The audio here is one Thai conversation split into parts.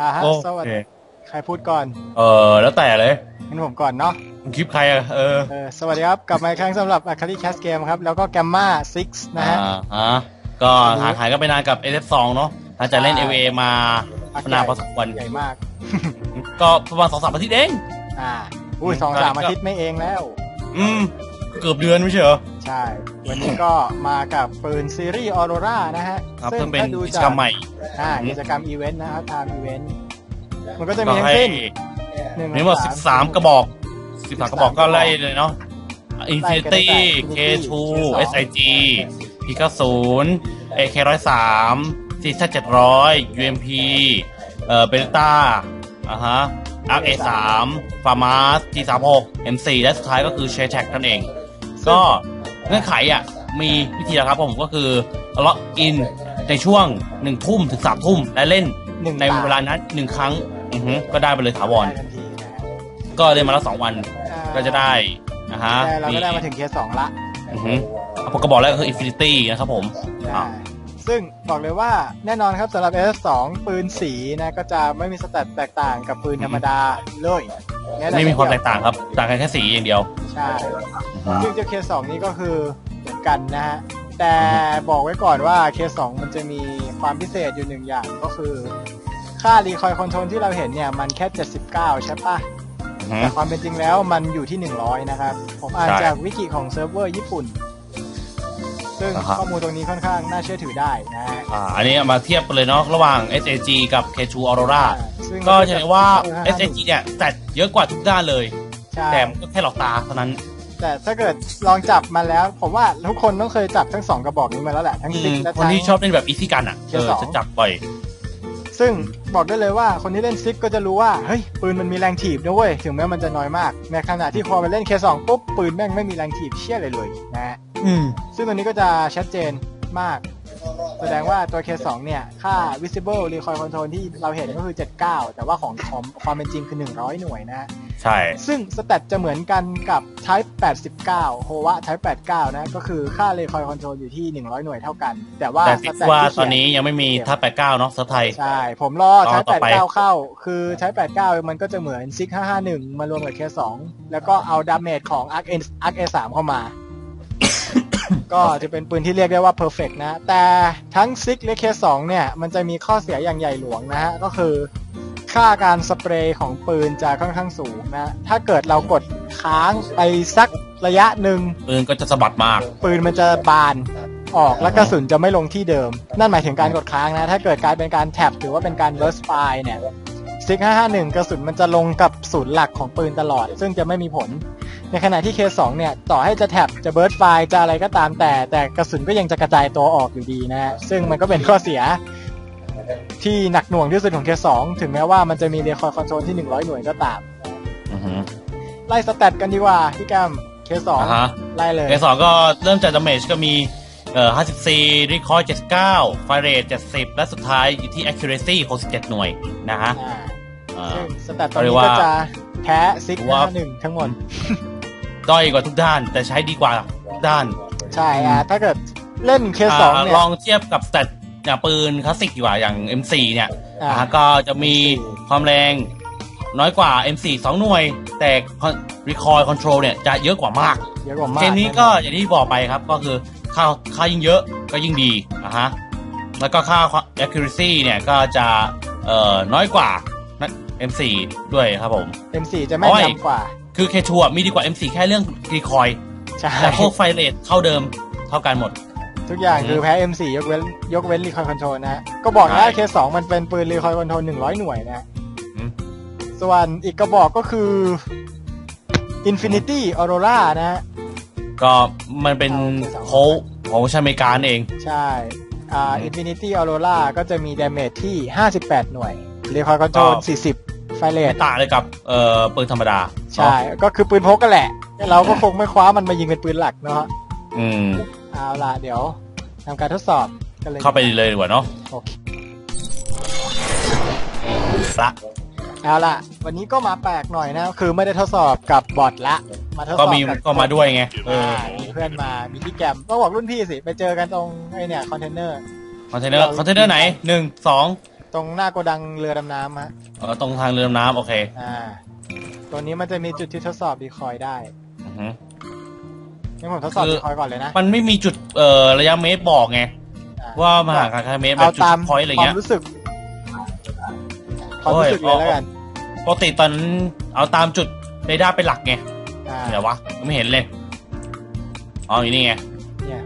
อ่าฮะโอสวัสเค ดีใครพูดก่อนเออแล้วแต่เลยงั้นผมก่อนเนาะมึงคลิปใครอะเออเออสวัสดีครับ กลับมาอีกครั้งสำหรับ a คา r ี Cast Game ครับ แล้วก็ Gamma 6นะฮะ อ่าฮะก็หายหายก็ไปนานกับ SF2 เนาะหลังจากเล่น ใช่ AVA มาพักนานพอสมควรใหญ่มาก ก็ประมาณสองสามอาทิตย์เอง อ่าอุ้ยสองสามอาทิตย์ไม่เองแล้ว อืม เกือบเดือนไม่ใช่เหรอ ใช่ วันนี้ก็มากับปืนซีรีส์ออโรรานะฮะครับซึ่เพิ่งเป็นถ้าดูกิจจากกรรมใหม่อ่ากิจกรรมอีเวนต์นะครับทำอีเวนต์มันก็จะก็มีทั้งให้สิ้นหนึ่งมีทั้งหมดสสิบสามกระบอกสิบสามกระบอกก็ไล่เลยเนาะ Infinity ไล่กันตั้งแต่ K2 Infinity SIG P90 AK 103 CZ 700 UMP เอ่อเบต้าอ่าฮะ Arc A3 Famas G36 M4 และสุดท้ายก็คือ s h a r e t a g นั่นเอง ก็เงื่อนไขอะมีวิธีแล้วครับผมก็คือล็อกอินในช่วงหนึ่งทุ่มถึงสามทุ่มและเล่นหนึ่งในเวลานั้นหนึ่งครั้งอือฮึก็ได้ไปเลยถาวรได้ทันทีนะฮะก็เล่นมาแล้วสองวันอ่าก็จะได้นะฮะแต่เราก็ได้มาถึงเคสสองละอือฮึผมก็บอกแล้วก็คือ Infinity นะครับผมอ่า ซึ่งบอกเลยว่าแน่นอนครับสำหรับ S2 ปืนสีนะก็จะไม่มีสแตทแตกต่างกับปืนธรรมดาเลยแแต่ไม่มีความแตกต่างครับ ต่างกันแค่สีอย่างเดียว ใช่อือฮึซึ่งเจ้าเคส2นี้ก็คือเหมือนกันนะฮะ แต่บอกไว้ก่อนว่าเคส2มันจะมีความพิเศษอยู่หนึ่งอย่างก็คือ ค่ารีคอยคอนโทรลที่เราเห็นเนี่ย มันแค่ 79 ใช่ปะอือฮึแต่ความเป็นจริงแล้วมันอยู่ที่ 100 นะครับ ผมอ่านใช่จากวิกิของเซิร์ฟเวอร์ญี่ปุ่น ซึ่งอ่าฮะข้อมูลตรงนี้ค่อนข้างน่าเชื่อถือได้นะฮะอ่าอันนี้เอามาเทียบกันเลยเนาะระหว่าง SAG กับ K2 Aurora ซึ่งก็จะเห็นว่าเออ SAG เนี่ยแต่เยอะกว่าทุกด้านเลย ใช่แต่มันก็แค่หลอกตาเท่านั้น แต่ถ้าเกิดลองจับมาแล้ว ผมว่าทุกคนต้องเคยจับทั้งสองกระบอกนี้มาแล้วแหละทั้งอืซิกมและคนทั้ง ที่ชอบเล่นแบบอีซี่กันอะเคเออสองจะจับบ่อย ซึ่งบอกได้เลยว่าคนที่เล่นซิกก็จะรู้ว่า เฮ้ย ปืนมันมีแรงถีบนะเว้ย ถึงแม้มันจะน้อยมาก ในขณะที่พอไปเล่นเคสองปุ๊บ ปืนแม่งไม่มีแรงถีบเชี่ยเลยเลยนะฮะ อืม ซึ่งตัวนี้ก็จะชัดเจนมาก แสดงว่าตัว K2 เนี่ย ค่า visible recoil control ที่เราเห็นก็คือ 79 แต่ว่าของของความเป็นจริงคือ 100 หน่วยนะฮะ ใช่ ซึ่งสแตทจะเหมือนกันกับ Type 89โฮวะ Type 89 นะ ก็คือค่า recoil control อยู่ที่ 100 หน่วยเท่ากัน แต่ว่าแต่ติดสแตทว่าที่เขียตอนนี้ยังไม่มีท่า89 เนาะเซิร์ฟไทย ใช่ ผมรอรอ Type ต่อไป89 เข้า คือ Type 89 มันก็จะเหมือน SIG 551 มารวมกับ K2 แล้วก็เอาดาเมจของ Arc A Arc A3 เข้ามา ก็จะเป็นปืนที่เรียกได้ว่า perfect นะ แต่ทั้ง SIG และ K2 เนี่ย มันจะมีข้อเสียอย่างใหญ่หลวงนะฮะ ก็คือค่าการสเปรย์ของปืนจะค่อนข้างสูงนะ ถ้าเกิดเรากดค้างไปสักระยะหนึ่งปืนก็จะสะบัดมาก ปืนมันจะบานออกและกระสุนจะไม่ลงที่เดิม นั่นหมายถึงการกดค้างนะ ถ้าเกิดการเป็นการแท็บหรือว่าเป็นการ burst fire เนี่ยซิก551 กระสุนมันจะลงกับศูนย์หลักของปืนตลอด ซึ่งจะไม่มีผล ในขณะที่ K2 เนี่ย ต่อให้จะแท็บจะ burst fire จะอะไรก็ตามแต่ แต่กระสุนก็ยังจะกระจายตัวออกอยู่ดีนะฮะซึ่งมันก็เป็นข้อเสียที่หนักหน่วงที่สุดของ K2 ถึงแม้ว่ามันจะมี recoil control ที่ 100 หน่วยก็ตามอือฮึไล่สแตทกันดีกว่าพี่แกม K2 อ่าฮะไล่เลยเอสองก็เริ่มจาก damage ก็มีเอ่อ54 recoil 79 fire rate 70 และสุดท้ายอยู่ที่ accuracy 67 หน่วยนะฮะอ่าอ่าซึ่งสแตทตอนเรียนี้กว่าก็จะแพ้ซิกถือว่าห้าหนึ่งทั้งหมด ด้อยกว่าทุกด้าน แต่ใช้ดีกว่าทุกด้านใช่อะถ้าเกิดเล่นเคสองอ่าเนี่ยลองเทียบกับสเตตอย่างปืนคลาสสิกดีกว่าอย่าง M4 เนี่ยอ่านะฮะก็จะมีความแรงน้อยกว่า M4 2 หน่วย แต่ recoil control เนี่ยจะเยอะกว่ามากเยอะกว่ามากเกมนี้ก็อย่างที่บอกไปครับก็คือค่าค่ายิ่งเยอะก็ยิ่งดีนะฮะแล้วก็ค่า accuracy เนี่ยก็จะเอ่อน้อยกว่า M4 ด้วยครับผมเอ็มสี่จะแม่นโอ้ยยำกว่า คือ K2 อะมีดีกว่า M4 แค่เรื่อง recoil ใช่แต่พวกไฟเรทเท่าเดิมเท่ากันหมด ทุกอย่างอืมคือแพ้ M4 ยกเว้นยกเว้นรีคอยคอนโทรลนะ ก็บอกใช่แล้วเคสองมันเป็นปืนรีคอยคอนโทรลหนึ่งร้อยหน่วยนะอืมส่วนอีกกระบอกก็คือ Infinity Aurora นะฮะก็มันเป็นเอาโค้ชของชาเมริกาเอง ใช่ อ่า Infinity Aurora ก็จะมีดาเมจที่ 58 หน่วยรีคอยคอนโทรลก็40 ไฟเรทต่างเลยกับเอ่อปืนธรรมดา ใช่ ก็คือปืนพกกันแหละ เราก็คงไม่คว้ามันมายิงเป็นปืนหลักเนาะอืมเอาล่ะเดี๋ยวทำการทดสอบกันเลยเข้าไปเลยดีกว่าเนาะโอเคละเอาล่ะ วันนี้ก็มาแปลกหน่อยนะ คือไม่ได้ทดสอบกับบอทละ มาทดสอบก็มีบก็มาด้วยไงเอออ่ามีเพื่อนมามีพี่แกมก็บอกรุ่นพี่สิ ไปเจอกันตรงไอเนี่ยคอนเทนเนอร์คอนเทนเนอร์คอนเทนเนอร์ไหนหนึ่งสอง ตรงหน้าโกดังเรือดำน้ำฮะเออตรงทางเรือดำน้ำโอเคอ่า ตัวนี้มันจะมีจุดที่ทดสอบดีคอยได้อือฮึงั้นผมทดสอบคือดีคอยก่อนเลยนะมันไม่มีจุดเอ่อระยะเมตรบอกไงอ่าว่ามาหาการเมตรแบเอาบจุดตามพอยต์อะไรควาเงี้มยรู้สึกความรู้สึกโอ้เลยยแล้วกันปกติตอนนั้นเอาตามจุดเรดาร์เป็นหลักไงอ่าเดี๋ยววะไม่เห็นเลยอ๋ออยู่นี่ไงเนี่ย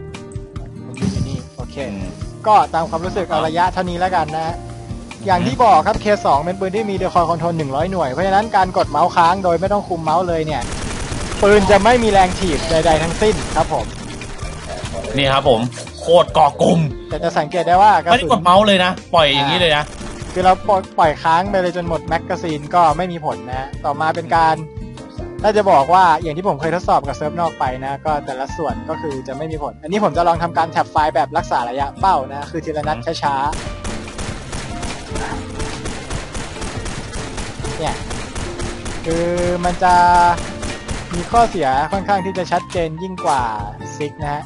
มันอยู่ที่นี่โอเคอืมก็ตามความรู้สึกเอาระยะเท่านี้แล้วกันนะ อย่างที่บอกครับ K2 เป็นปืนที่มีเดคอยคอนโทรล100 หน่วย เพราะฉะนั้นการกดเมาส์ค้างโดยไม่ต้องคุมเมาส์เลยเนี่ย ปืนจะไม่มีแรงถีบใดๆทั้งสิ้นครับผม นี่ครับผม โคตรเกาะกลุ่มแต่จะสังเกตได้ว่ากระไม่ได้สุกดนเมาส์เลยนะ ปล่อยอย่างนี้เลยนะ คือเราปล่อยปล่อยค้างไปเลยจนหมดแมกกาซีนก็ไม่มีผลนะต่อมาเป็นการ ถ้าจะบอกว่าอย่างที่ผมเคยทดสอบกับเซิร์ฟนอกไปนะ ก็แต่ละส่วนก็คือจะไม่มีผล อันนี้ผมจะลองทำการแท็บไฟล์แบบรักษาระยะเป้านะ คือทีละนัดช้า เนี่ยคือมันจะมีข้อเสียค่อนข้างที่จะชัดเจนยิ่งกว่าซิกนะฮะ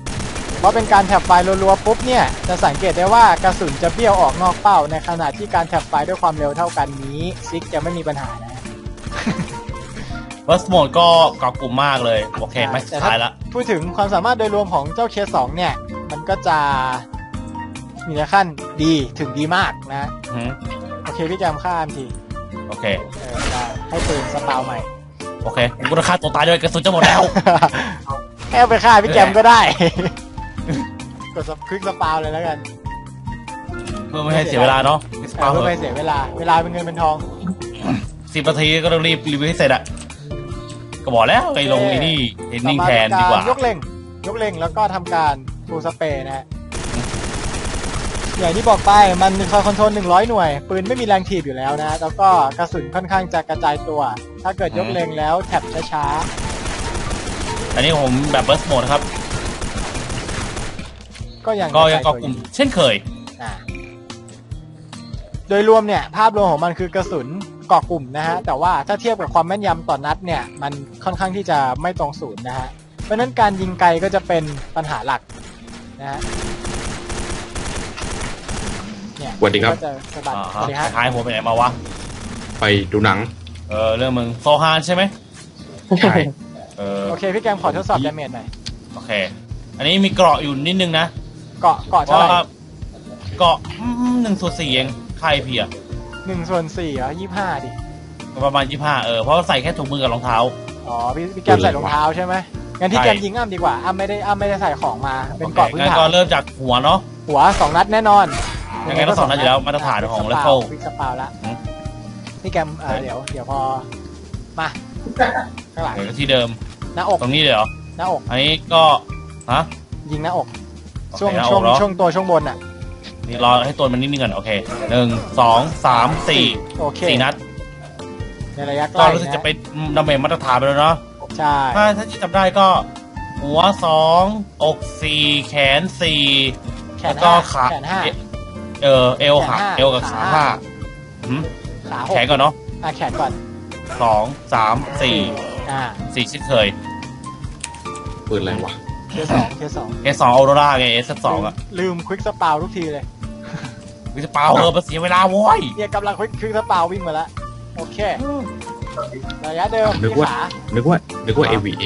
เพราะเป็นการแท็บไฟล์รัวๆปุ๊บเนี่ยจะสังเกตได้ว่ากระสุนจะเบี้ยวออกนอกเป้า ในขณะที่การแท็บไฟล์ด้วยความเร็วเท่ากันนี้ซิกจะไม่มีปัญหานะเ u ร์สโหมดก็เกาะกลุ่มมากเลย โอเคไม่สุดท้ายละพูดถึงความสามารถโดยรวมของเจ้าเคสองเนี่ย มันก็จะมีในขั้นดีถึงดีมากนะอือฮึโอเคพี่แจมข้ามที โอเค เออได้ให้ปืนสปาวใหม่โอเคกูจะฆ่าตัวตายด้วยกระสุนจะหมดแล้วแอบไปฆ่าพี่แจมก็ได้ กดสคลิกสปาวเลยแล้วกันเพื่อไม่ให้เสียเวลาเนาะเออเพื่อไม่เสียเวลา เวลาเป็นเงินเป็นทอง สิบนาทีก็ต้องรีบรีวิวให้เสร็จอะก็บอกแล้วไปลงไอ้นี่เทนนิ่งแทนดีกว่ายกเล็งยกเล็งแล้วก็ทำการฟูลสเปรย์นะฮะ อย่างที่บอกไปมันมีคอยคอนโทรล100 หน่วย ปืนไม่มีแรงถีบอยู่แล้วนะ แล้วก็กระสุนค่อนข้างจะกระจายตัว ถ้าเกิดยกเล็งแล้วแท็บช้าอันนี้ผมแบบเบิร์สโหมดครับ ๆก็ยังก็ยังระจเกาะตัวกลุ่ม เช่นเคย อ่าโดยรวมเนี่ย ภาพรวมของมันคือกระสุนเกาะกลุ่มนะฮะ แต่ว่าถ้าเทียบกับความแม่นยำต่อนนัดเนี่ย มันค่อนข้างที่จะไม่ตรงศูนย์นะฮะ เพราะฉะนั้นการยิงไกลก็จะเป็นปัญหาหลักนะฮะ เนี่ยสวัสดีครับ ก็จะสะบัดอ่าสฮะวัสดีฮะหายหัวไปไหนมาวะ ไปดูหนัง เออเรื่องมึงโซฮานใช่ไหมใช่ เออโอเคพี่แกมขอทดสอบดาเมจหน่อยโอเค อันนี้มีเกราะอยู่นิดนึงนะเกาะเกาะเพเท่าราะไหร่ว่าเกราะหนึ่งส่วนสี่เองใครเพียหนึ่งส่วนสี่เหรอยี่ห้าดิประมาณยี่ห้าเออเพราะว่าใส่แค่ถุงมือกับรองเท้า อ๋อพี่พี่แกมใส่รองเท้าใช่ไหมงั้นที่ใช่ แกมยิงอ้ำดีกว่าอ้ำไม่ได้อ้ำไม่ได้ใส่ของมาเป็นเกาะโอพื้เคนงั้นฐาก็นเริ่มจากหัวเนาะหัวสองนัดแน่นอน ยังไงก็สองนัดอยู่แล้วมาตรฐานของ Rifle วิกสปาวละอืมพี่แกมเอ่อเดี๋ยว เดี๋ยวพอ มา ข้างหลัง เดี๋ยวที่เดิม หน้าอก ตรงนี้เลยเหรอ หน้าอก อันนี้ก็ ฮะยิงหน้าอกโอเคช่วงหน้าอกช่วงเหรอช่วงตัวช่วงบนอะ นี่รอให้ตัวมันนิ่งๆก่อน โอเคหนึ่งสองสามสี่โอเค สี่นัด ในระยะใกก็ล้รู้สึกนะจะเป็นดาเมจมาตรฐานไปแล้วเนาะ ใช่ ถ้าถ้าที่จำได้ก็ หัวสองอกสี่แขนสี่ แขแล้นวก็ห้าขาแขนห้าเอ อเอวหักแขนห้าเอวกับขาขาห้าหืมขาหแขกนก่อนเนาะอะแขนก่อนสองสามสี่อ่าสี่ชิดเคยปืนอะไรวะเคสองเคสองเอสองออโรราไงเอสสองอะลืมควิกสปาวทุกทีเลยวิจะเปล่าเออมาเสียเวลาโว้ยเนี่ยกำลังควิกควิกสปาววิ่งมาแล้วโอเคระยะเดิมนึกที่ว่าขานึกว่านึกว่า AVA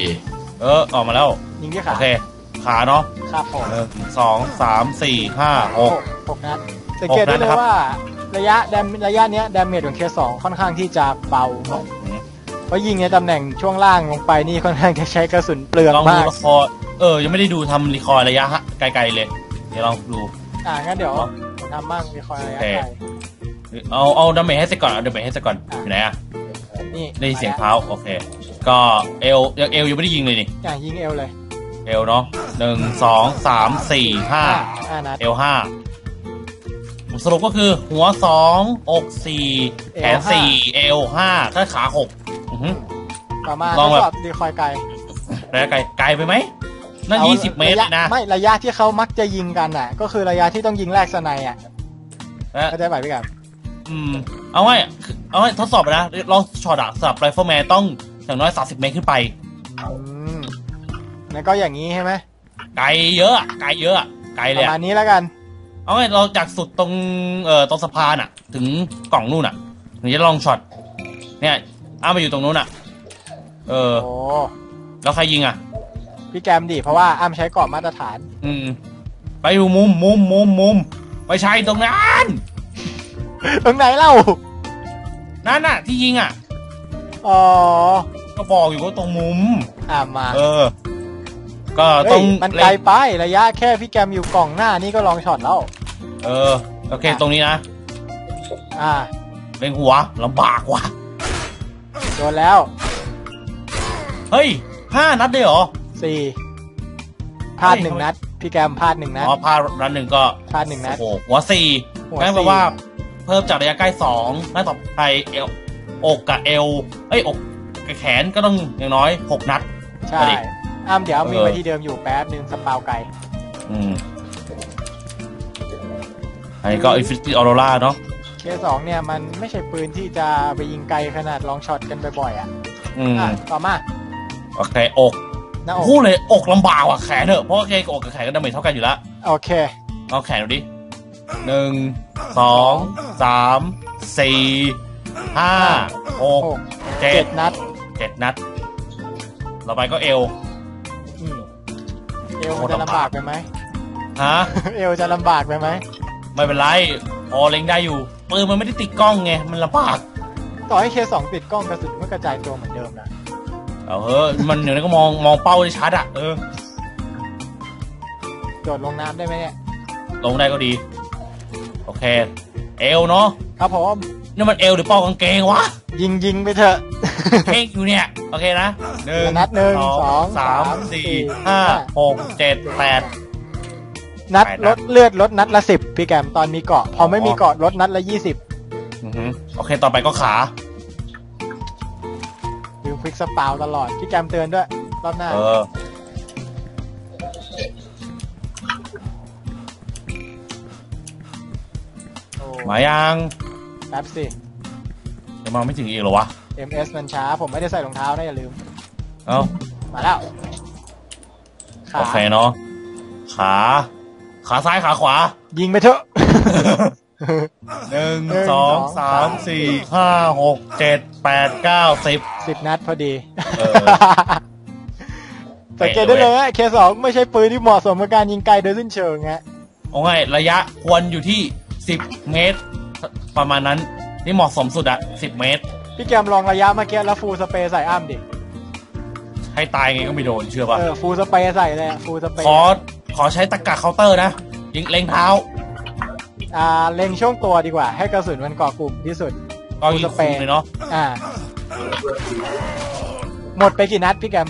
เออออกมาแล้ว ยิงที่โอขาเค ขาเนาะครับผมหนึ่งสองสามสี่ห้าหกหกนัด สังเกตได้หกนัดเลนะยครับว่าระยะแดมระยะเนี้ยดาเมจของเคสองค่อนข้างที่จะเบาหน่อยเพราะยิงในตำแหน่งช่วงล่างลงไปนี่ค่อนข้างจะใช้กระสุนเปลืองลองดูมากละครเออ ยังไม่ได้ดูทำรีคอร์ดระยะฮะไกลๆเลย เดี๋ยวลองดู อ่างั้นเดี๋ยวผมทำบ้างมีคอยระยะโอเคไกลเอาเอาดาเมจให้เสร็จก่อนเอาดาเมจให้เสร็จก่อนอยู่ไหนอะนี่ได้ยินเสียงเท้าโอเค ก็เอลยังเอลยังไม่ได้ยิงเลยนี่อย่างยิงเอวเลยเอลเนาะหนึ่งสองสามสี่ห้าห้านัดเอลห้า สรุปก็คือหัวสองอกสี่แขนสี่เอลห้าถ้าขาหกอื้อหือ ต่อมาลองทดแบบสอบดีคอยไกลระยะไกลไกลไปไหมนั่นอายี่สิบเมตระเลยนะไม่ระยะที่เขามักจะยิงกันอะ ก็คือระยะที่ต้องยิงแรกสไนอะและเข้าใจไหมพี่กับอืมเอาไว้เอาไว้ทดสอบไปนะลองช็อตอะสำหรับไรเฟิลแมนต้องอย่างน้อย30เมตรขึ้นไป อืมแล้วก็อย่างนี้ใช่ไหมไกลเยอะอะไกลเยอะอะไกลปเลยระอะมาณนี้แล้วกัน เอาไงเราจากสุดตรงเอ่อตรงสะพานอะถึงกล่องนู่นอะถึงจะลองช็อตเนี่ยอ้ามาอยู่ตรงนู้นอะเออ โอ้แล้วใครยิงอะพี่แกมดิเพราะว่าอ้ำใช้กรอบมาตรฐาน อืม ไปอยู่มุมมุมมุมมุมไม่ใช่ตรงนั้นตรงไหนเล่านั่นน่ะ ที่ยิงอะ อ๋อก็บอกอยู่ว่าตรงมุม อ่ามา เออ ก็ต้เฮ้อยงมันไกลไประยะแค่พี่แกมอยู่กล่องหน้านี่ก็ลองช็อตแล้ว เออโอเคตรงนี้นะอ่าเล็งหัวลำบากว่ะโดนแล้วเฮ้ยห้านัดเลยเหรอ สี่พลาดเฮ้ยหนึ่งนัด พี่แกมพลาดหนึ่งนัดอ๋อพานัดหนึ่งก็พลาดหนึ่งนัด โอ้โหหัวสี่หัวงั้นแปลสี่ ว่า เพิ่มจากระยะใกล้สองนัดต่อไปเอวอกกับเอวเอ้ยอกกับแขนก็ต้องอย่างน้อยหกนัด ใช่ไปดิ อ้ำเดี๋ยวอ้ำวิ่งเออไปที่เดิมอยู่แป๊บหนึ่งสปาวไกลอืมอันนี้ก็อินฟินิตี้ออโรราเนาะเคสองเนี่ยมันไม่ใช่ปืนที่จะไปยิงไกลขนาดลองช็อตกันบ่อยๆอะอืมอะต่อมาโอเคอกหน้าอกพูดเลยอกลำบากว่ะแขนเถอะเพราะว่าแกกับอกกับแขนก็ดาเมจเท่ากันอยู่แล้วโอเคเอาแขนดูดิหนึ่งสองสามสี่ห้าหกหกเจ็เจ็ดดนัด เจ็ดนัดต่อไปก็เอวอืม เอวมันจะลำบากไปไหมฮะเอวจะลำบากไปไหมไม่เป็นไรพอเล็งได้อยู่ปืนมันไม่ได้ติดกล้องไงมันลำบากต่อให้เคสองติดกล้องกระสุนก็กระจายตัวเหมือนเดิมนะเอาเฮ้ยมันเดี๋ยวนี้ก็มองมองเป้าได้ชัดอะเออโดดลงน้ำได้ไหมเนี่ยลงได้ก็ดี โอเค เอวเนาะครับผม นี่มันเอวหรือเป้ากางเกงวะ ยิงยิงไปเถอะเพ่งอยู่เนี่ย โอเคนะหนึ่งนัดหนึ่งสองสามสามสี่สี่ห้าห้าหกเจ็ดแปดนัดไปนะลดเลือดลดนัดละสิบพี่แกมตอนมีเกาะ พอไม่อ๋อมีเกาะลดนัดละยี่สิบอือหือโอเค ต่อไปก็ขาหรือควิกสปาวตลอด พี่แกมเตือนด้วย รอบหน้าเออโอ้มายัง แป๊บสิยังมาไม่ถึงอีกเหรอวะ MS มันช้า ผมไม่ได้ใส่รองเท้านะอย่าลืม เอ้ามาแล้ว ขา โอเคเนาะขา ขาซ้ายขาขวา ยิงไปเถอะ หนึ่งหนึ่งสองสองสาสามม สี่ห้าหกเจ็ดแปดเก้าสิบสิบนัดพอดี เออ สังเกตได้เลยว่าเคสองไม่ใช่ปืนที่เหมาะสมกับการยิงไกลโดยสิ้นเชิงฮะโอ้ไงระยะควรอยู่ที่สิบเมตร ประมาณนั้น นี่เหมาะสมสุดอะสิบเมตร พี่แกมลองระยะเมื่อกี้แล้วฟูลสเปรย์ใส่อ้ามดิ ให้ตายไงก็ไม่โดนเชื่อป่ะ เออฟูลสเปรย์ใส่เลยฟูลสเปรย์ขอขอใช้ตะกะเคาน์เตอร์นะ ยิงเล็งเท้าอ่าเล็งช่วงตัวดีกว่า ให้กระสุนมันเกาะกลุ่มที่สุด ก็ยิงคุมเลยเนาะอ่า หมดไปกี่นัดพี่แกม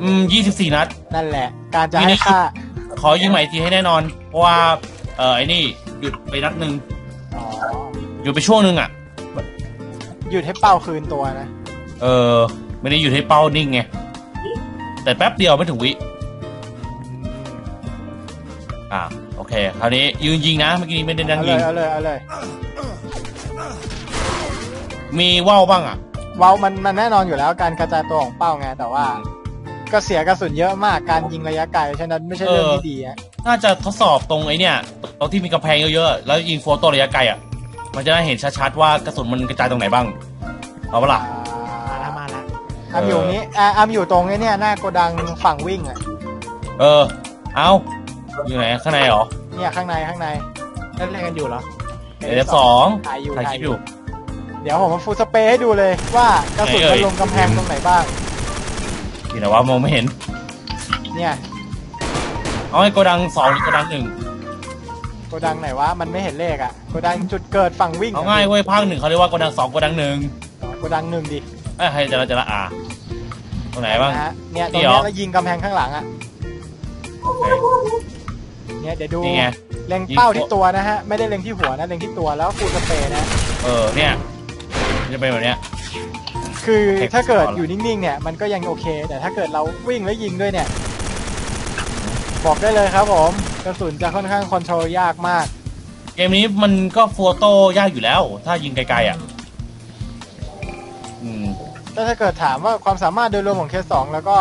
อืมยี่สิบสี่นัด นั่นแหละ การจะมีให้นะค่าขอยิงใหม่อีกทีให้แน่นอน เพราะว่า เออไอ้นี่ หยุดไปนัดหนึ่ง อ๋อหยุดไปช่วงหนึ่งอะหยุดให้เป้าคืนตัวนะ เออ ไม่ได้หยุดให้เป้านิ่งไง แต่แป๊บเดียวไม่ถึงวิ อ่า โอเค คราวนี้ยืนยิงนะ เมื่อกี้นี้ไม่ได้นั่งเอาเลยิยงเอาเลยเอาเลยมีว่าวบ้างอะ เว้ามันมันแน่นอนอยู่แล้วการกระจายตัวของเป้าไงแต่ว่า ก็เสียกระสุนเยอะมากการยิงระยะไกลฉะนั้นไม่ใช่เรื่องที่ดีอะน่าจะทดสอบตรงไอ้เนี่ยตรงที่มีกำแพงเยอะๆแล้วยิงโฟโต้ระยะไกลอะ มันจะได้เห็นชัดๆว่ากระสุนมันกระจายตรงไหนบ้างเอาปะล่ะมาแล้วมาแล้วอามอยู่นี้อะอามอยู่ตรงนี้เนี่ยหน้าโกดังฝั่งวิ่งอะเออ เอาอยู่ไหนข้างในเหรอเนี่ยข้างในข้างในเล่นเล่นกันอยู่เหรอเอฟสองถ่ายอยู่ถ่ายคลิปอยู่ เดี๋ยวผมมาฟูลสเปรย์ให้ดูเลยว่ากระสุนไหนเอ่มันยลงกำแพงตรงไหนบ้าง ที่ไหนวะมองไม่เห็นเนี่ยเอาให้โกดังสองหรือโกดังหนึ่งโกดังไหนวะมันไม่เห็นเลขอะโกดังจุดเกิดฝั่งวิ่งเอาง่ายเว้ยภาคหนึ่งเขาเรียกว่าโกดังสองโกดังหนึ่งอ๋อโกดังหนึ่งดิเอ้ยให้จะละจะละอ่าตรงไหนบ้าง นะฮะเนี่ยตรนี่งเหรเนี้อยแล้วยิงกำแพงข้างหลังอะโอเคเนี่ยเดี๋ยวดูนี่ไง เล็งเป้ายิงที่ตัวนะฮะไม่ได้เล็งที่หัวนะเล็งที่ตัวแล้วฟูลสเปรย์นะ เออเนี่ยมันจะเป็นแบบเนี้ย คือเทคถ้าเกิดก่อนอยู่นิ่งๆเนี่ยมันก็ยังโอเค แต่ถ้าเกิดเราวิ่งแล้วยิงด้วยเนี่ย บอกได้เลยครับผมกระสุนจะค่อนข้างคอนโทรลยากมาก เกมนี้มันก็โฟโต้ยากอยู่แล้ว ถ้ายิงไกลๆอะอืมแต่ถ้าเกิดถามว่าความสามารถโดยรวมของเคสสองแล้วก็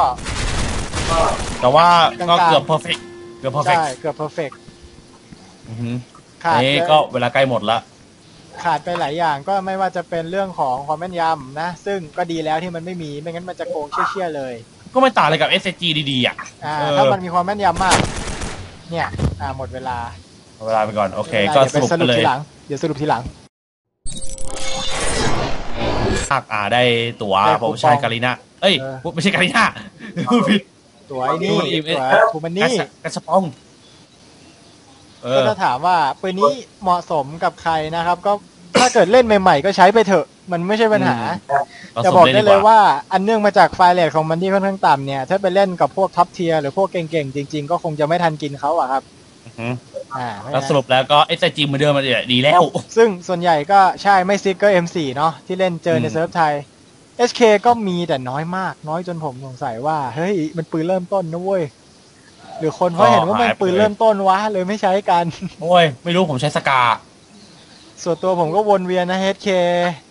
แต่ว่าก็กลางๆเกือบเพอร์เฟกเกือบเพอร์เฟกใช่เกือบเพอร์เฟกอือฮึขาดนี่ไปก็เวลาใกล้หมดละ ขาดไปหลายอย่างก็ไม่ว่าจะเป็นเรื่องของความแม่นยำนะ ซึ่งก็ดีแล้วที่มันไม่มีไม่งั้นมันจะโกงเชี่ยๆเลย ก็ไม่ต่างอะไรกับ SSG ดีๆอะอ่าเออถ้ามันมีความแม่นยำมาก เนี่ยอ่าหมดเวลาเอาเวลาไปก่อนโอเคไม่ก็เป็นไรสรุปเดี๋ยวไปกันเลยทีหลังเดี๋ยวสรุปทีหลัง ภาคอ่าได้ตั๋วได้โปรโมชั่นคูปองการีนาเอ้ย เออ ไม่ใช่การีนาพูดผิด ตัวไอ้นี่ทูมันอีเวนต์ตัวทูมันนี่กระสปอง เอก็อ ถ้าถามว่าปืนนี้เหมาะสมกับใครนะครับ ก็ ถ้าเกิดเล่นใหม่ ๆ ก็ใช้ไปเถอะ มันไม่ใช่ปัญหาอืมจะบอกได้เลยกว่าอันเนื่องมาจากไฟล์เรทของมันที่ค่อนข้างต่ำเนี่ย ถ้าไปเล่นกับพวกท็อปเทียร์หรือพวกเก่งๆ จริง ๆ ก็คงจะไม่ทันกินเขาอะครับอือฮึอ่าเพราะแล้วฉะสรุปแล้วก็ SSG เหมือนเดิมมันเนี่ยดีแล้ว ซึ่งส่วนใหญ่ก็ใช่ไม่ซิกก็ M4 เนาะที่เล่นเจอในอืมเซิร์ฟไทย HK ก็มีแต่น้อยมาก น้อยจนผมสงสัยว่า เฮ้ย มันปืนเริ่มต้นนะเว้ยหรือคนเขาเห็นว่ามันปืนเริ่มต้นวะเลยไม่ใช้กัน โอ้ย ไม่รู้ผมใช้สกา ส่วนตัวผมก็วนเวียนนะ HK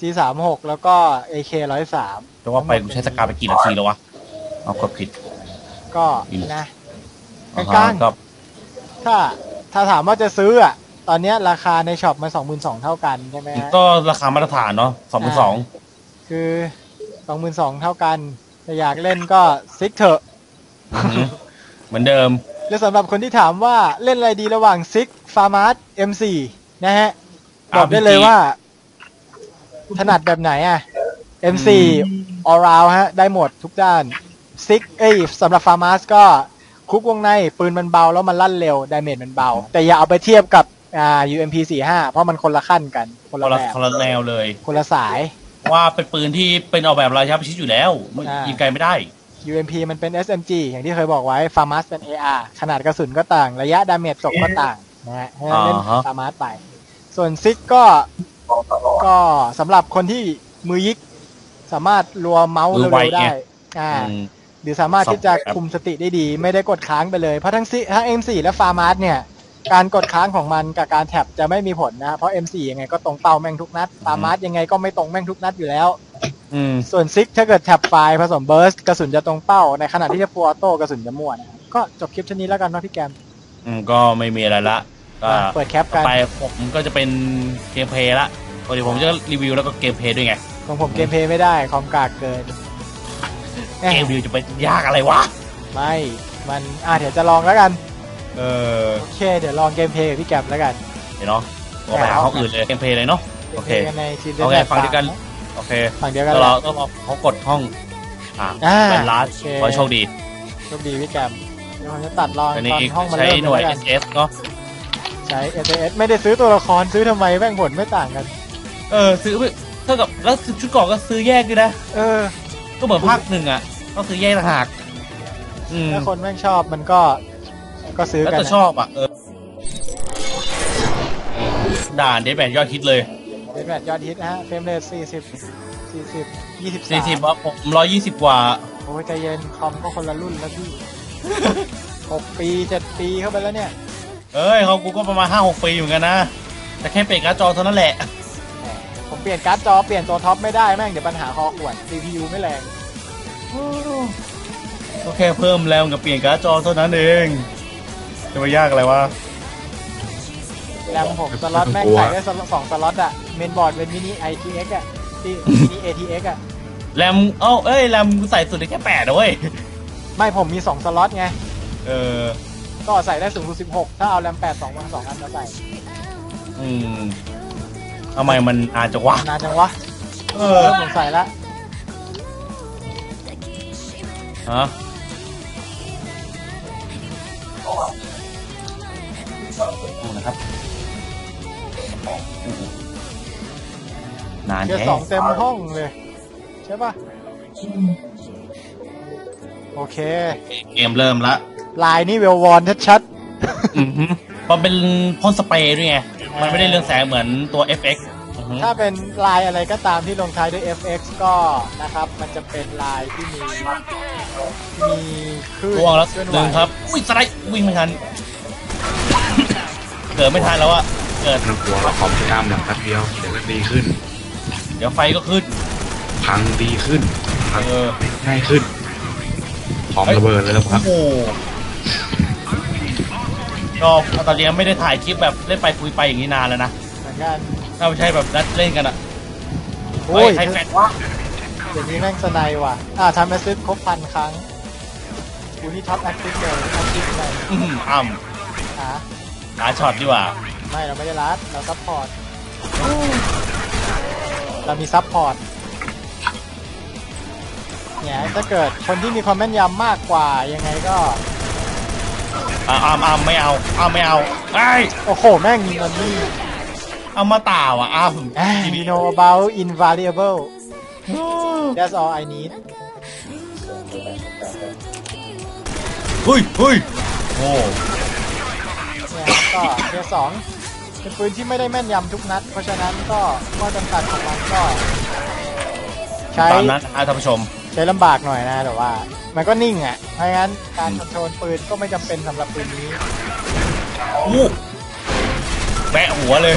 G36 แล้วก็ AK 103แต่ว่าไปผมใช้สกาไปกี่นาทีแล้ววะ เอากดผิด ก็อืมนะอ่กลางก็ๆถ้าถ้าถามว่าจะซื้ออะ ตอนเนี้ยราคาในช็อปมัน22,000เท่ากันใช่ไหมฮะก็ราคามาตรฐานเนาะสองพันสองคือ22,000เท่ากันแต่อยากเล่นก็ซิกเถอะเหมือนเดิม และสำหรับคนที่ถามว่าเล่นอะไรดีระหว่างซิกฟาร์มาร์ M4 นะฮะ บอกได้เลยว่า ถนัดแบบไหนอะ M4 all round ฮะ ได้หมดทุกด้านซิกเอ้ยสำหรับฟาร์มาร์ก็คุกวงในปืนมันเบาแล้วมันลั่นเร็วดาเมจมันเบา แต่อย่าเอาไปเทียบกับอ่า UMP 45เพราะมันคนละขั้นกัน คนคละนแบละบคนละแนวเลย คนละสาย ว่าเป็นปืนที่เป็นออกแบบระยะประชิดอยู่แล้วไม่อ่ายิยิงไกลไม่ได้ UMP มันเป็น SMG อย่างที่เคยบอกไว้ฟาร์มาสเป็น AR ขนาดกระสุนก็ต่าง ระยะดาเมจตกก็ต่างนะฮะให้เล่นอ่าฮะฟาร์มาสไป ส่วนซิกก็ก็สำหรับคนที่มือยิก สามารถรัวเมาส์มืเร็อไววๆได้ไงอ่าอืมหรือสามารถที่จะสองแบบคุมสติได้ดี ไม่ได้กดค้างไปเลย เพราะทั้งซิทั้ง M4 และฟาร์มาสเนี่ย การกดค้างของมันกับการแท็บจะไม่มีผลนะ เพราะ M4 ยังไงก็ตรงเป้าแม่งทุกนัดฟาร์มาสยังไงก็ไม่ตรงแม่งทุกนัดอยู่แล้วอืมส่วนซิกถ้าเกิดแท็บไฟล์ผสมเบิร์สกระสุนจะตรงเป้า ในขณะที่จะฟัวโต้กระสุนจะมั่วนะก็จบคลิปเท่านี้แล้วกันเนาะพี่แกมอืมก็ไม่มีอะไรละก็อะ เปิดแคปต่กัอนไปผมก็จะเป็นเกมเพลย์ละปกติผมจะรีวิวแล้วก็เกมเพลย์ด้วยไงของผมเกมเพลย์ไม่ได้คอมกากเกินแหม่เกมรีวิวจะไปยากอะไรวะ ไม่ มันอะเดี๋ยวจะลองแล้วกัน เออโอเค เดี๋ยวลองเกมเพลย์กับพี่แกมแล้วกัน เดี๋ยวเนาะก็ไปหาห้องอื่นเลยเกมเพลย์เลยเนาะโอเคกมพลย์กันในทีมโอเคฟังเดียวกันโอเคฝั่งเดียวกันก็แหรอละก็รอเขากดห้องอ่าอ่าเป็นลาสโอเคขอให้โชคดีโชคดีพี่แกมเดี๋ยวผมจะตัดรองอันตนี้อนห้องมันใช้เริ่มหน่วยแล้วกัน SS เนาะ ใช้ SAS ไม่ได้ซื้อตัวละครซื้อทำไมแม่งผลไม่ต่างกัน เออซื้อไปเท่ากับแล้วชุดเกราะก็ซื้อแยกด้วยนะ เออ ก็เหมือนภาคหนึ่งอะ ก็ซื้อแยกต่างหากอืมถ้าคนแม่งชอบมันก็ก็ซื้อแล้วกันแต่นะชอบอะเออด่านเดทแบนยอดฮิตเลยเป็นแบบยอดฮิตนะฮะเฟรมเรท40 40 23สี่สิบว่าผมร้อยยี่สิบกว่า โอ้ยใจเย็นคอมก็คนละรุ่นแล้วพี่หกปีเจ็ดปีเข้าไปแล้วเนี่ย เอ้ยเขากูก็ประมาณห้าหกปีเหมือนกันนะ แต่แค่เปลี่ยนการ์ดจอเท่านั้นแหละแหมผมเปลี่ยนการ์ดจอเปลี่ยนตัวท็อปไม่ได้แม่งเดี๋ยวปัญหาคอขวด CPU ไม่แรงก็แค่เพิ่มแรงกับเปลี่ยนการ์ดจอเท่านั้นเอง จะไปยากอะไรวะ แรมหกสล็อตแม่งใส่ได้สล็อตสองสล็อตอะเมนบอร์ดเป็นมินิ ITX อะที่มินิ ATX อะแรมเอ้าเอ้ยแรมกูใส่สุดได้แค่แปดนะเว้ย ไม่ผมมีสองสล็อตไง เออ ก็ใส่ได้สูงสุด16 ถ้าเอาแรม8 2วัน2อันมาใส่อืมทำไมมันอาจจะวะนานจังวะเออเริ่มสงสัยละฮะดูนะครับนานเจอแท้สองเต็มห้องเลย ใช่ปะโอเค เกมเริ่มละ ลายนี่เวลวอนชัดอือฮึมันเป็นพ่นสเปรย์ด้วยไง มันไม่ได้เรืองแสงเหมือนตัว FX อือฮึๆถ้าเป็นลายอะไรก็ตามที่ลงท้ายด้วย FX ก็นะครับ มันจะเป็นลายที่มีมีคลื่นร่วงแล้วเคลื่อนหไหวนึ่งครับอุ้ยสไลด์วิ่งไม่ทันเกิดไม่ทันแล้วอะเกิดไม่ต้องกลัวเราคอมจะกล้ามหลังแป๊บเดียวเดี๋ยวก็ดีขึ้น เดี๋ยวไฟก็ขึ้น พังดีขึ้นพังเออง่ายขึ้นพร้อมระเบิดเลยแล้วคโอ้รับโห ก็ตอนนี้ไม่ได้ถ่ายคลิปแบบเล่นไปคุยไปอย่างนี้นานแล้วนะเหมือนกันถ้าไม่ใช่แบบนัดเล่นกันอะโอ้ยเฮ้ยให้แฟนว่าเดี๋ยวนี้แม่งสไนว่ะ อ่าทำแอสซิสครบพันครั้งกูนี่ท็อปแอสซิสเลยแอสซิสเลยอื้อหืออ้ำหาหาช็อตดีกว่า ไม่เราไม่ได้รัดเราซัพพอร์ต เรามีซัพพอร์ตเนี่ยถ้าเกิดคนที่มีความแม่นยำมากกว่ายังไงก็ อ้าวอ้าวอ้าวไม่เอาอ้าวไม่เอาไอ้ยโอ้โห แม่งมันนี่เอามาต่าว่ะอ้าว you know about invaluable that's all I need เฮ้ยเฮ้ยโอ้เนี่ยก็เทียร์สองเป็นปืนที่ไม่ได้แม่นยำทุกนัด เพราะฉะนั้นก็ข้อจำกัดของมันก็ ใช้ตามนั้นอะท่านผู้ชม ใช้ลำบากหน่อยนะแต่ว่า มันก็นิ่งอะเพราะงั้นการคอนโทรลปืนก็ไม่จำเป็นสำหรับปืนนี้ อู้แบะหัวเลย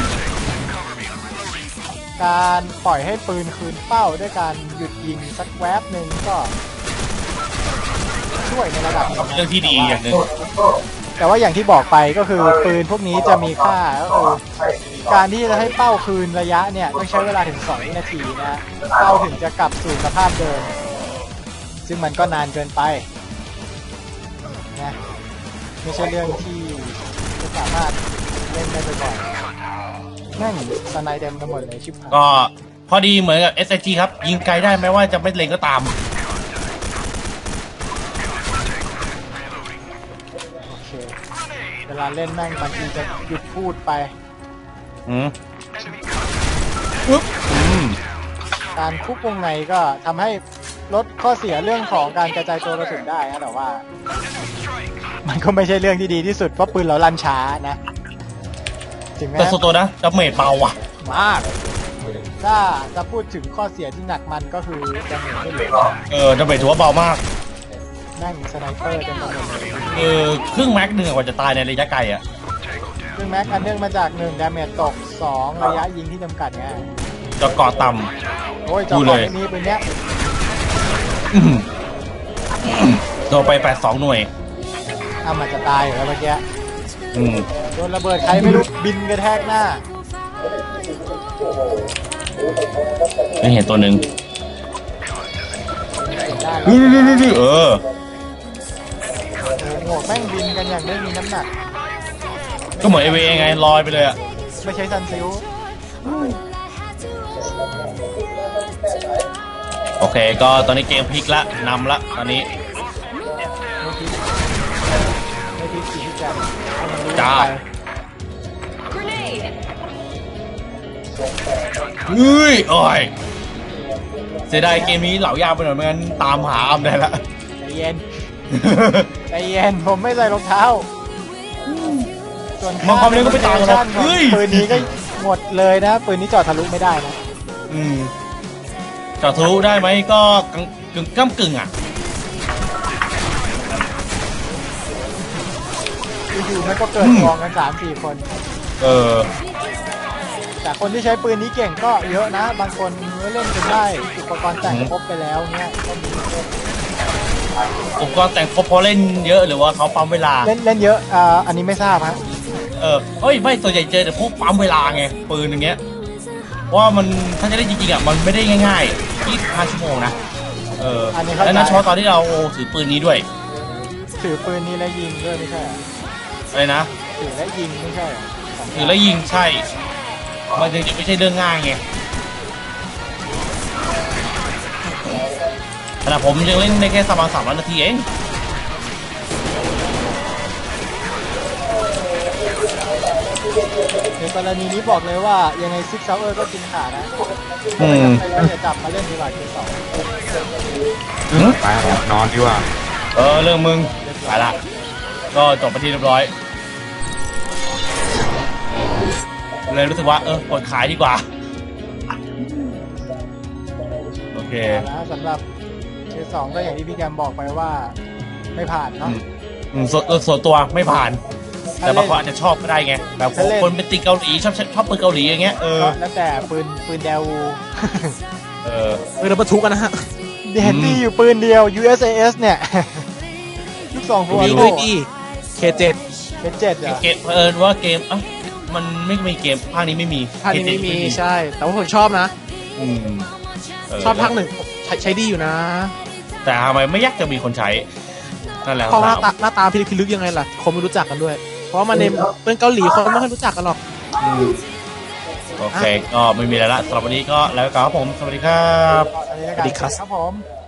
การปล่อยให้ปืนคืนเป้าด้วยการหยุดยิงสักแวบหนึ่งก็ ช่วยในระดับหนึ่งนะเรื่องที่ดีอย่างหนึ่งแต่ว่าอย่างที่บอกไปก็คือปืนพวกนี้จะมีค่าก็คือการที่จะให้เป้าคืนระยะเนี่ยต้องใช้เวลาถึง2วินาทีนะ เป้าถึงจะกลับสู่สภาพเดิม ซึ่งมันก็นานเกินไปนะไม่ใช่เรื่องที่จะสามารถเล่นได้บ่อยๆแม่งสไนเต็มไปหมดเลยชิบหายก็พอดีเหมือนกับ s อ g ครับ ยิงไกลได้แม้ว่าจะไม่เล็งก็ตามโอเคเวลาเล่นแม่งบางทีจะหยุดพูดไปอืมปึ๊บอืม การคุกวงในก็ทำให้ ลดข้อเสียเรื่องของการกระจายตัวกระสุนได้นะแต่ว่า มันก็ไม่ใช่เรื่องที่ดีที่สุดเพราะปืนเราลั่นช้านะถึงแม้แต่ส่วนตัวนะดับเมจเบาว่ะ มาก ถ้าจะพูดถึงข้อเสียที่หนักมันก็คือจะเห็นไม่เหลือเออดับเมจถือว่าเบามากแม่งสไนเปอร์จะหมดเลยเออครึ่งแม็กหนึ่งอะกว่าจะตายในระยะไกลอะซึ่งแม็กอันเนื่องมาจาก1ดาเมจตก2ระยะยิงที่จำกัดไงจะเกาะต่โอ้ยจอดูขเลองยไม่มีปืนเนี้ยำอื้อหือ โดนไปแปดสองหน่วยอ้ามันจะตายอยู่แล้วเมื่อกี้อืมโดนระเบิดใครไม่รู้บินกระแทกหน้าไม่เห็นตัวหนึ่งได้แล้วเออโอ้โหแม่งบินกันอย่างไม่มีน้ำหนัก ก็เหมือนเอเวไงลอยไปเลยอะไม่ใช่ซันซิล โอเค ก็ตอนนี้เกมพลิกละนำละตอนนี้ไม่พิษไม่พิษสีที่จะให้มันรู้จ้าไปเฮ้ยโอ้ยเสียดายเกมนี้เหล่ายากไปหน่อยไม่งั้นตามหาอำได้ละใจเย็นใจเย็นผมไม่ใส่รองเท้าส่วนบางความเร็วก็ไม่ต่างกันหรอกของเฮ้ยปืนนี้ก็หมดเลยนะปืนนี้จอดทะลุไม่ได้นะอืม จอดทะลุได้ไหมก็กึ่งกึ่งก้ากึ่งอะอยู่ๆมันก็เกิดกองกันสามสี่คน เออ แต่คนที่ใช้ปืนนี้เก่งก็เยอะนะ บางคนเล่นจนได้อุปกรณ์แต่งอืมครบไปแล้วเนี่ยก็มีเล่นอุปกรณ์แต่งครบเพราะเล่นเยอะหรือว่าเขาปั๊มเวลา เล่นเล่นเยอะอ่าอันนี้ไม่ทราบฮะเออเฮ้ยไม่ส่วนใหญ่เจอแต่พวกปั๊มเวลาไงปืนอย่างเงี้ย เพราะว่ามันถ้าจะได้จริงๆอะมันไม่ได้ง่ายๆ25ชั่วโมงนะเอออันนี้เข้าใจ แล้วนั่นเฉพาะตอนที่เราถือปืนนี้ด้วยถือปืนนี้แล้วยิงด้วยไม่ใช่เหรออะไรนะถือแล้วยิงไม่ใช่เหรอสงถือแล้วยิงใช่ มันจึงจะไม่ใช่เรื่องง่ายไงขณะผมยังเล่นได้แค่ประมาณสามร้อยนาทีเอง ในกรณีนี้บอกเลยว่ายังไงซิกเซเออร์ก็กินขาดนะอืมไม่จะจับมาเล่นดีกว่าเกมสองไปนอนดีกว่า เออเรื่องมึงไปละ ก็จบไปที่เรียบร้อย เลยรู้สึกว่า เออกดขายดีกว่า โอเคนะสำหรับเกมสองก็อย่างที่พี่แกมบอกไปว่า ไม่ผ่านเนาะอืมส่วนส่วนตัวไม่ผ่าน แต่บางคนอาจจะชอบก็ได้ไงแบบถ้าเล่นคนเป็นติงเกาหลีชอบชอบปืนเกาหลีอย่างเงี้ยเออก็แล้วแต่ปืนปืนเดวูเออเออเราบรรทุกกันนะฮะเห็นที่อยู่ปืนเดียว USAS เนี่ยลูกสองหัวดูมีโลด้วยดีเคเจ็ดเกมเจ็ดเหรอเกมเผอิญว่าเกมอะมันไม่มีเกมภาคนี้ไม่มีภาคนี้ไม่มีใช่ แต่ว่าผมชอบนะอืมเชอบภาคหนึ่งใช้ใช้ดีอยู่นะ แต่ทำไมไม่อยากจะมีคนใช้นั่นแหละเพราะหน้าคำตาถามหน้าตาพิลึกพิลึกยังไงล่ะ คนไม่รู้จักกันด้วย เพราะว่ามันในเป็นเกาหลีคนไม่ค่อยรู้จักกันหรอกอืมโอเค ก็ไม่มีอะไรละสำหรับวันนี้ก็แล้วกันครับผม สวัสดีครับอันนี้แล้วกันสวัสดีครับครับผม